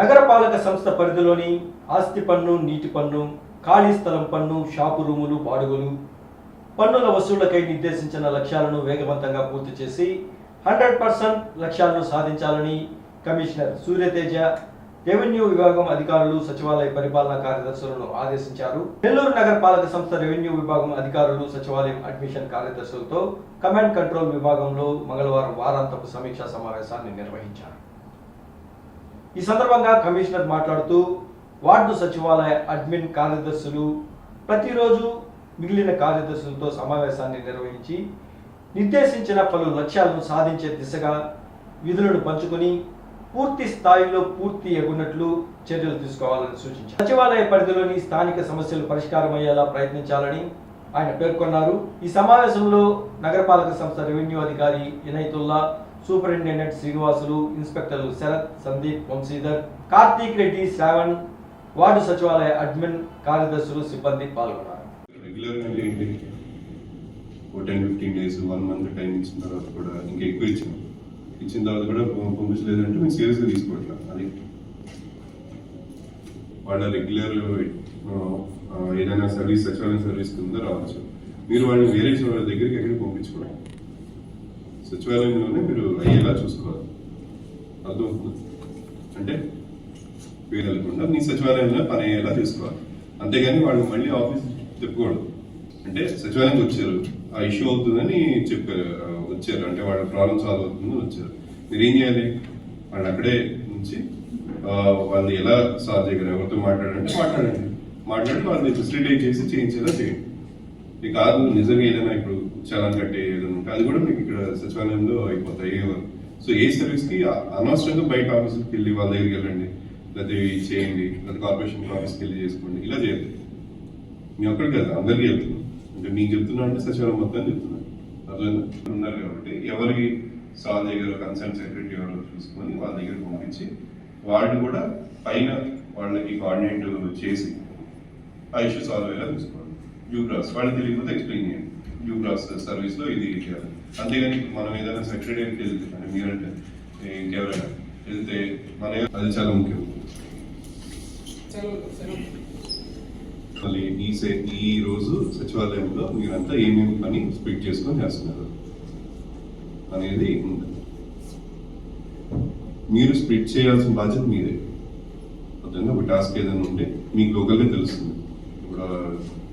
నగరపాలక సంస్థ పరిధిలోని ఆస్తి పన్ను నీటి పన్ను ఖాళీ స్థలం పన్ను షాపు రూములు బాడుగులు పన్నుల వసూళ్ళకై నిర్దేశించిన లక్ష్యాలను వేగవంతంగా పూర్తి చేసి హండ్రెడ్ పర్సెంట్ లక్ష్యాలను సాధించాలని కమిషనర్ సూర్యతేజ రెవెన్యూ విభాగం అధికారులు సచివాలయ పరిపాలనా కార్యదర్శులను ఆదేశించారు. నెల్లూరు నగరపాలక సంస్థ రెవెన్యూ విభాగం అధికారులు సచివాలయం అడ్మిషన్ కార్యదర్శులతో కమాండ్ కంట్రోల్ విభాగంలో మంగళవారం వారాంతపు సమీక్షా సమావేశాన్ని నిర్వహించారు. ఈ సందర్భంగా కమిషనర్ మాట్లాడుతూ వార్డు సచివాలయ అడ్మిన్ కార్యదర్శులు ప్రతిరోజు మిగిలిన కార్యదర్శులతో సమావేశాన్ని నిర్వహించి నిర్దేశించిన పలు లక్ష్యాలను సాధించే దిశగా విధులను పంచుకొని పూర్తి స్థాయిలో పూర్తి ఎగునట్లు చర్యలు తీసుకోవాలని సూచించారు. సచివాలయ పరిధిలోని స్థానిక సమస్యలు పరిష్కారమయ్యేలా ప్రయత్నించాలని ఆయన పేర్కొన్నారు. ఈ సమావేశంలో నగరపాలక సంస్థ రెవెన్యూ అధికారి ఇనైతుల్లా సూపరింటెండెంట్ శ్రీనివాసులు ఇన్స్పెక్టర్లు శరత్ సందీప్ వంశీధర్ కార్తీక్ రెడ్డి శ్రావణ్ వార్డు సచివాలయ అడ్మిన్ కార్యదర్శులు సిబ్బంది పాల్గొన్నారు రెగ్యులర్ ఏంటి? ఓ ten fifteen days one month time ఇచ్చిన తర్వాత కూడా ఇంకా ఎక్కువ ఇచ్చాం. ఇచ్చిన తర్వాత కూడా పంపించలేదంటే మేము సీరియస్గా తీసుకోవట్లేదు అది వాళ్ళ రెగ్యులర్ ఏదైనా సర్వీస్ సచివాలయం సర్వీస్ కింద రావచ్చు. మీరు వాళ్ళని వేరే చోట దగ్గరికి ఎక్కడికి పంపించుకోవడం? సచివాలయంలోనే మీరు అయ్యేలా చూసుకోవాలి. అర్థమవుతుంది అంటే వేరే వెళ్ళకుండా నీ సచివాలయంలో పని అయ్యేలా చూసుకోవాలి. అంతేగాని వాళ్ళు మళ్ళీ ఆఫీస్ చెప్పుకోడు అంటే సచివాలయంకి వచ్చారు. ఆ ఇష్యూ అవుతుందని చెప్పారు వచ్చారు. అంటే వాళ్ళ ప్రాబ్లం సాల్వ్ అవుతుందని వచ్చారు. మీరు ఏం చేయాలి? వాళ్ళు అక్కడే నుంచి వాళ్ళు ఎలా సాల్వ్ చేయగలరు ఎవరితో మాట్లాడంటే మాట్లాడండి. మాట్లాడి వాళ్ళని ఫెసిలిటేట్ చేసి చేయించేలా చేయండి. మీకు కాదు నిజంగా ఏదైనా ఇప్పుడు చలాన్ కట్టే ఏదైనా ఉంటే అది కూడా మీకు ఇక్కడ సచివాలయంలో అయిపోతాయి సో ఏ సర్వీస్కి అనవసరంగా బయట ఆఫీస్కి వెళ్ళి వాళ్ళ దగ్గరికి వెళ్ళండి లేకపోతే చేయండి లేకపోతే కార్పొరేషన్ ఆఫీస్కి వెళ్ళి చేసుకోండి ఇలా చేయాలి మీ ఒక్కడికి కదా అందరికీ చెప్తున్నాను అంటే మీకు చెప్తున్నా అంటే సచివాలయం మొత్తం చెప్తున్నాను అర్థమైందా? ఉన్నారు కాబట్టి ఎవరికి సాల్వ్ దగ్గర కన్సర్న్ సెక్రటరీ ఎవరో చూసుకొని వాళ్ళ దగ్గర పంపించి వాళ్ళు కూడా పైన వాళ్ళకి కోఆర్డినేట్ చేసి ఆ ఇష్యూ సాల్వ్ అయ్యేలా చూసుకోవాలి. యూ క్రాస్ వాళ్ళు తెలియకపోతే ఎక్స్ప్లెయిన్ చేయండి. యూ క్రాస్ సర్వీస్లో ఇది చేయాలి. అంతేగాని మనం ఏదైనా సెక్రటరీకి వెళ్తే అంటే మీరంటే ఇంకెవరైనా వెళ్తే మన అది చాలా ముఖ్యం. మళ్ళీ ఈ సే- ఈ రోజు సచివాలయంలో మీరంతా ఏమేమి పని స్ప్లిట్ చేసుకొని చేస్తున్నారు అనేది మీరు స్ప్లిట్ చేయాల్సిన బాధ్యత మీదే. అర్థంగా ఒక టాస్క్ ఏదైనా ఉంటే మీకు లోకల్గా తెలుస్తుంది. ఇప్పుడు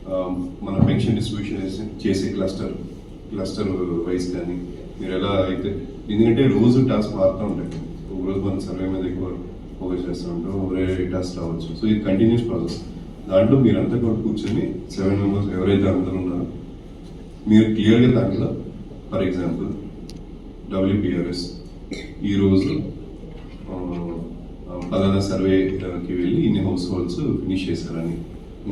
Um, మన పెన్షన్ డిస్ట్రిబ్యూషన్ చేసే క్లస్టర్ క్లస్టర్ వైజ్ కానీ మీరు ఎలా అయితే ఎందుకంటే రోజు టాస్క్ మారుతూ ఉంటాయి. ఒక రోజు మనం సర్వే మీద ఎక్కువ ఫోకస్ చేస్తూ ఉంటాం వేరే టాస్క్ రావచ్చు. సో ఇది కంటిన్యూస్ ప్రాసెస్ దాంట్లో మీరంతా కూడా కూర్చొని సెవెన్ మెంబర్స్ ఎవరైతే అందరూ ఉన్నారో మీరు క్లియర్గా దాంట్లో ఫర్ ఎగ్జాంపుల్ డబ్ల్యూపిఆర్ఎస్ ఈరోజు పలానా సర్వేకి వెళ్ళి ఇన్ని హౌస్ హోల్డ్స్ ఫినిష్ చేశారని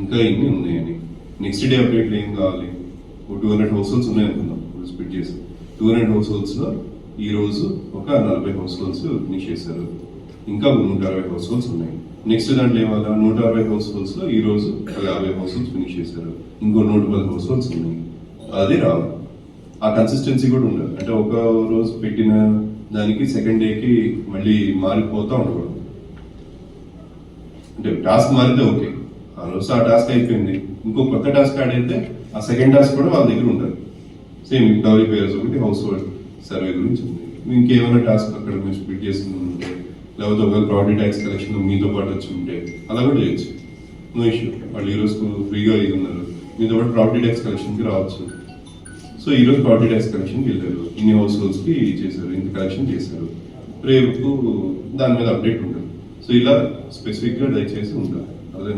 ఇంకా ఇన్ని ఉన్నాయని నెక్స్ట్ డే అప్డేట్లు ఏం కావాలి? ఒక టూ హండ్రెడ్ హౌస్ హోల్స్ ఉన్నాయనుకుందాం ఇప్పుడు స్ప్లిట్ చేసి. టూ హండ్రెడ్ హౌస్ హోల్స్లో ఈ రోజు ఒక నలభై హౌస్ హోల్స్ ఫినిష్ చేశారు. ఇంకా నూట అరవై హౌస్ హోల్స్ ఉన్నాయి. నెక్స్ట్ దాంట్లో ఏమన్నా నూట అరవై హౌస్ హోల్స్లో ఈరోజు ఈ రోజు ఒక యాభై హౌస్ హోల్స్ ఫినిష్ చేశారు. ఇంకో నూట పది హౌస్ హోల్స్ ఉన్నాయి. అది రావు. ఆ కన్సిస్టెన్సీ కూడా ఉండదు అంటే ఒక రోజు పెట్టిన దానికి సెకండ్ డేకి మళ్ళీ మారిపోతూ ఉండకూడదు. అంటే టాస్క్ మారితే ఓకే ఆ రోజు ఆ టాస్క్ అయిపోయింది. ఇంకో కొత్త టాస్క్ యాడ్ అయితే ఆ సెకండ్ టాస్క్ కూడా వాళ్ళ దగ్గర ఉంటుంది. సేమ్ డౌరీ పేర్స్ ఒకటి హౌస్ హోల్డ్ సర్వే గురించి ఉంది. ఇంకేమైనా టాస్క్ అక్కడ మీరు స్ప్లిట్ చేసింది ఉంటే లేకపోతే ఒకవేళ ప్రాపర్టీ ట్యాక్స్ కలెక్షన్ మీతో పాటు వచ్చి ఉంటే అలా కూడా చేయొచ్చు. నో ఇష్యూ వాళ్ళు ఈరోజు ఫ్రీగా ఇది ఉన్నారు. మీతో పాటు ప్రాపర్టీ ట్యాక్స్ కలెక్షన్కి రావచ్చు. సో ఈ రోజు ప్రాపర్టీ ట్యాక్స్ కలెక్షన్కి వెళ్ళారు ఇన్ని హౌస్ హోల్స్కి చేశారు ఇంత కలెక్షన్ చేశారు. రేపు దాని మీద అప్డేట్ ఉంటుంది. సో ఇలా స్పెసిఫిక్గా దయచేసి ఉంటారు అదే